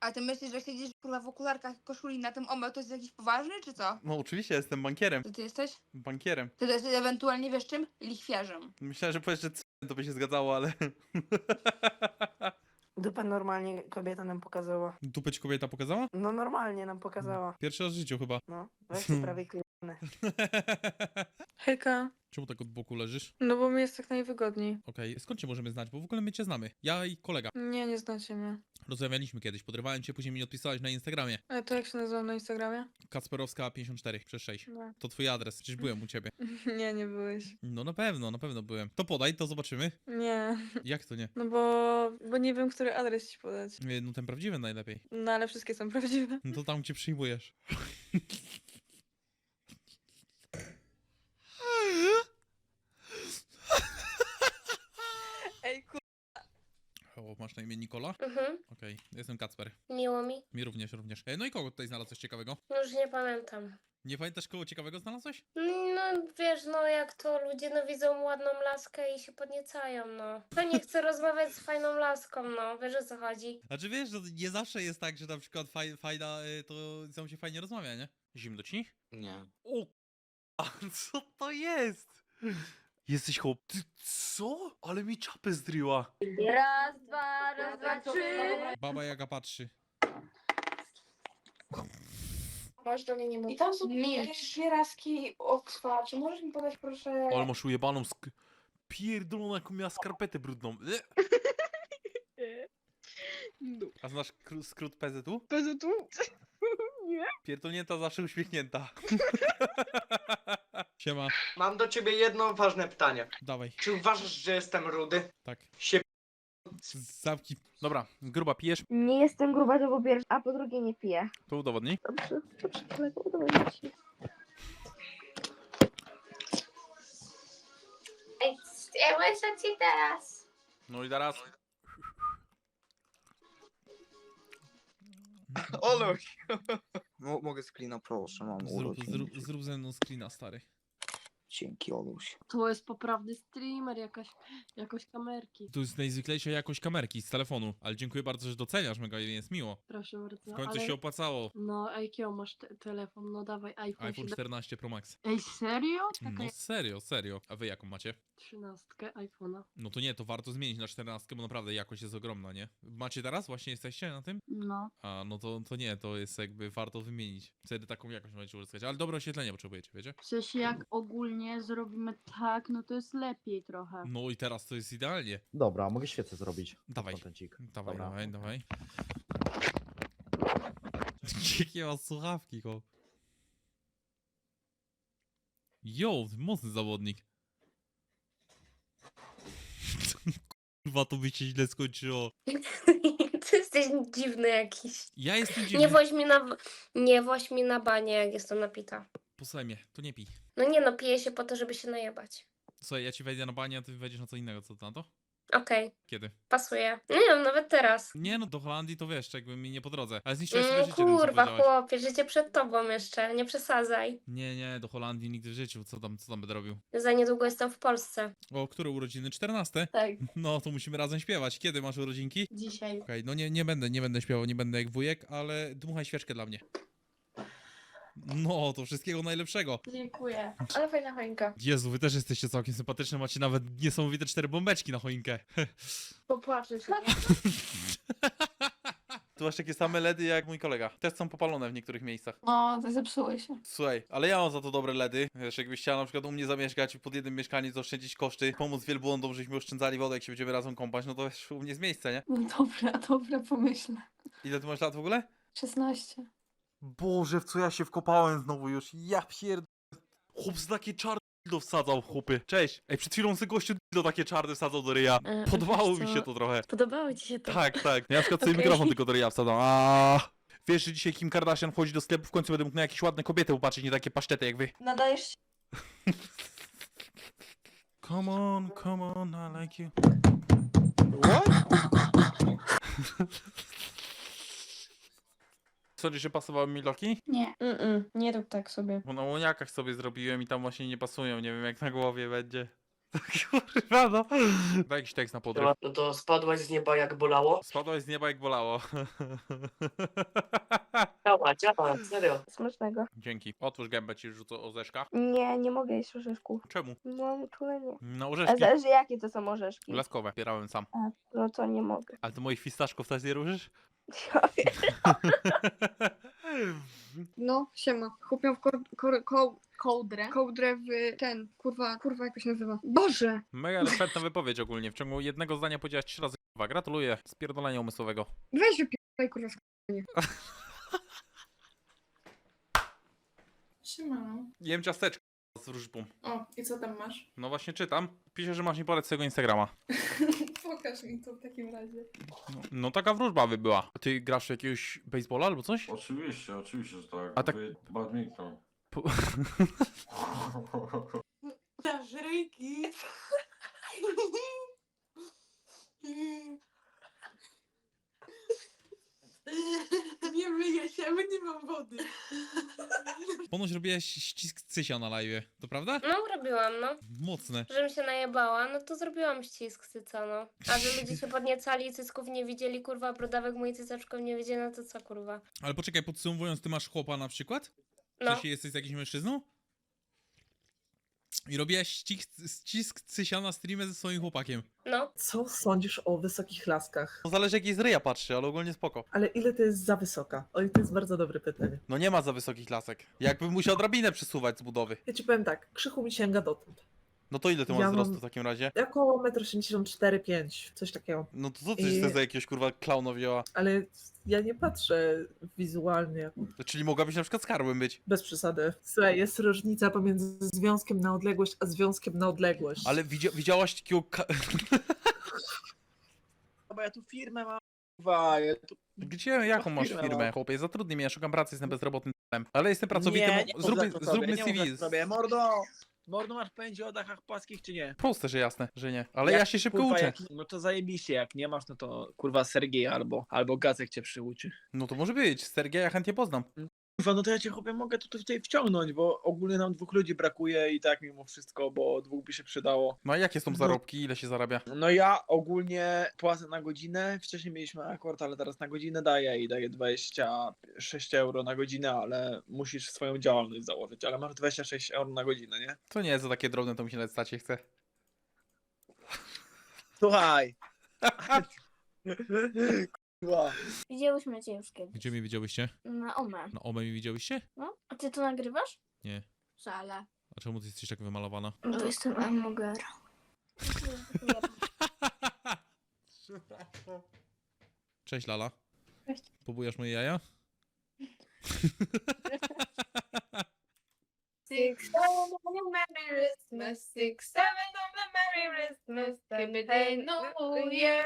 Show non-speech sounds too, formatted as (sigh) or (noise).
A ty myślisz, że siedzisz kurwa w okularkach i koszuli na tym omel, to jest jakiś poważny, czy co? No oczywiście, jestem bankierem. To ty jesteś? Bankierem. Ty jesteś ewentualnie, wiesz czym? Lichwiarzem. Myślałem, że powiesz, że c- to by się zgadzało, ale... (laughs) Dupę normalnie kobieta nam pokazała. Dupę ci kobieta pokazała? No normalnie nam pokazała. Pierwszy raz w życiu chyba. No, weź prawie klejone. (laughs) Hejka, Czemu tak od boku leżysz? no bo mi jest tak najwygodniej. Okej, skąd cię możemy znać? Bo w ogóle my cię znamy. Ja i kolega. Nie, nie znacie mnie. Rozmawialiśmy kiedyś, podrywałem cię, później mi odpisałeś na Instagramie. A to jak się nazywam na Instagramie? Kacperowska54 przez 6. No. To twój adres, przecież byłem u ciebie. (laughs) Nie, nie byłeś. No na pewno, na pewno byłem. To podaj, to zobaczymy. Nie, Jak to nie? no bo, bo nie wiem, który adres ci podać. Nie, No ten prawdziwy najlepiej. No ale wszystkie są prawdziwe. No to tam gdzie przyjmujesz. (laughs) Ej, kur... O, masz na imię Nikola? Mhm, Okej, jestem Kacper. miło mi. Mi również, również. E, no i kogo tutaj znalazłeś ciekawego? Już nie pamiętam. Nie pamiętasz kogo ciekawego znalazłeś? No wiesz, no jak to ludzie no widzą ładną laskę i się podniecają, no. To nie chcę rozmawiać z fajną laską, no. Wiesz o co chodzi? Znaczy wiesz, że nie zawsze jest tak, że na przykład faj, fajna, y, to z nią się fajnie rozmawia, nie? Zimno ci? Nie. O a co to jest? Jesteś chłop... Ty co? Ale mi czapę zdryła. Raz, dwa, raz, dwa, trzy. Baba Jaga patrzy. Możesz do mnie nie mówić. Tam są jakieś dwie raski Oxford. Czy możesz mi podać proszę... Ale masz ujebaną sk... Pierdoloną jaką miała skarpetę brudną. E! (laughs) A znasz kr- skrót PZU? PZU? Nie. Pierdolnięta zawsze uśmiechnięta. (laughs) Siema, Mam do ciebie jedno ważne pytanie. dawaj, Czy uważasz, że jestem rudy? tak. Sie... Zamki. Dobra, gruba, pijesz? Nie jestem gruba, to po pierwsze, a po drugie nie piję. To udowodnij. Dobrze, dobrze, kolego, udowodnię ci. Ej, ja łyszę ci teraz. No i teraz. Oluś! (laughs) Mo- mogę screena, proszę, mam Zrób, zrób, zrób ze mną screena, stary. Dzięki, Oluś. To jest poprawny streamer, jakaś, jakoś kamerki. Tu jest najzwyklejsza jakość kamerki z telefonu, ale dziękuję bardzo, że doceniasz, mega mi jest miło. Proszę bardzo. W końcu ale... się opłacało. No, a jakiego masz te telefon? No dawaj, iPhone, iPhone 7. 14 Pro Max. Ej, serio? No Czekaj, serio, serio. A wy jaką macie? trzynastkę iPhone'a. No to nie, to warto zmienić na 14, bo naprawdę jakość jest ogromna, nie? Macie teraz? Właśnie jesteście na tym? No. A, no to, to nie, to jest jakby warto wymienić. Wtedy taką jakość możecie uzyskać. Ale dobre oświetlenie potrzebujecie, wiecie? Sensie jak ogólnie zrobimy tak, no to jest lepiej trochę. No i teraz to jest idealnie. Dobra, mogę świecę zrobić. Dawaj. Kontencik. Dawaj, Dobra. dawaj, dawaj. (laughs) Jakie ma słuchawki, ko. Jo, mocny zawodnik. (laughs) Kurwa, to by się źle skończyło. (laughs) Ty jesteś dziwny jakiś. Ja jestem Nie dziwny. woź mi na, nie woź mi na banie, jak jestem napita. Posłuchaj mnie, to nie pij. No nie no, piję się po to, żeby się najebać. Słuchaj, ja ci wejdę na banie, a ty wejdziesz na co innego, co ty na to? Okej, Kiedy? pasuje. Nie wiem, nawet teraz. Nie no, do Holandii to wiesz, jakby mi nie po drodze. Ale zniszczyłeś sobie Mm, życie, tym, co kurwa, powiedziałaś. chłopie, życie przed tobą jeszcze, nie przesadzaj. Nie, nie, do Holandii nigdy w życiu. Co tam, co tam będę robił? Za niedługo jestem w Polsce. O, które urodziny? 14? Tak, (laughs) No, to musimy razem śpiewać. Kiedy masz urodzinki? dzisiaj. Okej, no nie, nie będę, nie będę śpiewał, nie będę jak wujek, ale dmuchaj świeczkę dla mnie. No, to wszystkiego najlepszego. Dziękuję. Ale fajna choinka. Jezu, wy też jesteście całkiem sympatyczne, macie nawet niesamowite cztery bombeczki na choinkę. (laughs) Popłaczę się. (laughs) Tu masz takie same LEDy jak mój kolega. Też są popalone w niektórych miejscach. No, to zepsuły się. Słuchaj, ale ja mam za to dobre LEDy. Wiesz, jakbyś chciała na przykład u mnie zamieszkać i pod jednym mieszkaniu zaoszczędzić koszty, pomóc wielbłądom, żeśmy oszczędzali wodę, jak się będziemy razem kąpać, no to wiesz, u mnie jest miejsce, nie? No dobra, dobra, pomyślę. Ile ty masz lat w ogóle? 16. Boże, w co ja się wkopałem znowu już. Ja pierd... Chłop z takie czarne do wsadzał, chłopy. Cześć. Ej, przed chwilą sobie gościu do takie czarne wsadzał do ryja. E, Podobało wiesz mi co? się to trochę. Podobało ci się to? Tak, tak. Ja na przykład sobie Okej. mikrofon tylko do ryja wsadzam. A Wiesz, że dzisiaj Kim Kardashian wchodzi do sklepu, w końcu będę mógł na jakieś ładne kobiety popatrzeć, nie takie pasztety jak wy. Nadajesz się. (laughs) Come on, come on, I like you. (laughs) Sądzisz, że pasowały mi loki? Nie. Mm-mm, nie rób tak sobie. Bo na łoniakach sobie zrobiłem i tam właśnie nie pasują. Nie wiem jak na głowie będzie. (laughs) Kurwa, no. Daj jakiś tekst na podryw. No to spadłaś z nieba jak bolało? Spadłeś z nieba jak bolało. (laughs) Działa, działa, serio. Smacznego. Dzięki. Otwórz gębę, ci rzucę orzeszka. Nie, nie mogę jeść orzeszków. Czemu? Mam uczulenie. Na A orzeszki. zależy jakie to są orzeszki. Laskowe. Bierałem sam. No to nie mogę. Ale ty moich fistaszków też nie ruszysz? No, siema. Chłopią w kor, kor, ko, kołdrę. Kołdrę w ten, kurwa, kurwa, jak to się nazywa? Boże! Mega rozpętna wypowiedź ogólnie. W ciągu jednego zdania powiedziałaś trzy razy kurwa. Gratuluję. Spierdolenia umysłowego. Weź wypierdaj, kurwa, Siemano. Jem ciasteczko z wróżbą. O, i co tam masz? No właśnie czytam. Pisze, że masz mi polec swojego Instagrama. (laughs) Pokaż mi to w takim razie. No, no taka wróżba by była. A Ty grasz w jakiegoś baseballa albo coś? Oczywiście, oczywiście, że tak. A tak- Wy- Badminton. Po-. (laughs) Nie (laughs) bo nie mam wody. (laughs) Ponoć robiłaś ścisk cysia na live, to prawda? No, robiłam, no. Mocne. Żebym się najebała, no to zrobiłam ścisk cyca, no. A że ludzie się podniecali i cycków nie widzieli, kurwa, brodawek mój cycaczków nie widzieli, no to co, kurwa. Ale poczekaj, podsumowując, ty masz chłopa na przykład? W No, sensie jesteś z jakimś mężczyzną? I robiłaś ścisk, ścisk cysia na streamie ze swoim chłopakiem. no. Co sądzisz o wysokich laskach? No zależy jaki z ryja patrzy, ale ogólnie spoko. Ale ile to jest za wysoka? Oj, to jest bardzo dobre pytanie. No nie ma za wysokich lasek. Jakbym musiał drabinę przesuwać z budowy. Ja ci powiem tak, krzychu mi sięga dotąd. No to ile ty masz Ja wzrostu w takim razie? Około 1,84 m, coś takiego. No to co ty I- jesteś za jakiegoś kurwa klauna wzięła? Ale ja nie patrzę wizualnie, Czyli mogłabyś na przykład skarbem być. bez przesady. Słuchaj, jest różnica pomiędzy związkiem na odległość, a związkiem na odległość. Ale widzia widziałaś takiego ka- (laughs) Bo ja tu firmę mam. Kurwa, ja tu... Gdzie, jaką masz firmę firmę, mam. chłopie? Zatrudnij mnie, ja szukam pracy, jestem bezrobotnym ale jestem pracowitym. Nie, nie mów zróbmy, za to zróbmy sobie, nie mów CV. to sobie. Mordo! Mordo, masz pojęcie o dachach płaskich czy nie? Proste, że jasne, że nie. Ale Jak, ja się szybko kurwa, uczę. Jak, no to zajebiście, jak nie masz, no to kurwa Sergiej albo, albo Gacek cię przyuczy. No to może być. Sergeja ja chętnie poznam. Kurwa, no to ja cię chłopie mogę tu tutaj wciągnąć, bo ogólnie nam dwóch ludzi brakuje i tak mimo wszystko, bo dwóch by się przydało. No a jakie są No. zarobki? Ile się zarabia? No ja ogólnie płacę na godzinę, wcześniej mieliśmy akord, ale teraz na godzinę daję i daję 26 euro na godzinę, ale musisz swoją działalność założyć, ale masz 26 euro na godzinę, nie? To nie, za takie drobne to mi się nawet stać nie chce. Słuchaj! (laughs) Kurwa. Widziałyśmy cię już kiedyś. Gdzie mnie widziałyście? Na OME. Na OME mi widziałyście? No, a ty to nagrywasz? Nie. Wcale. A czemu ty jesteś tak wymalowana? To jestem Amoger. (laughs) Cześć Lala. Cześć. Pobujasz moje jaja? Six, seven on the Merry Christmas. Six, seven on the Merry Christmas. Happy day, New Year.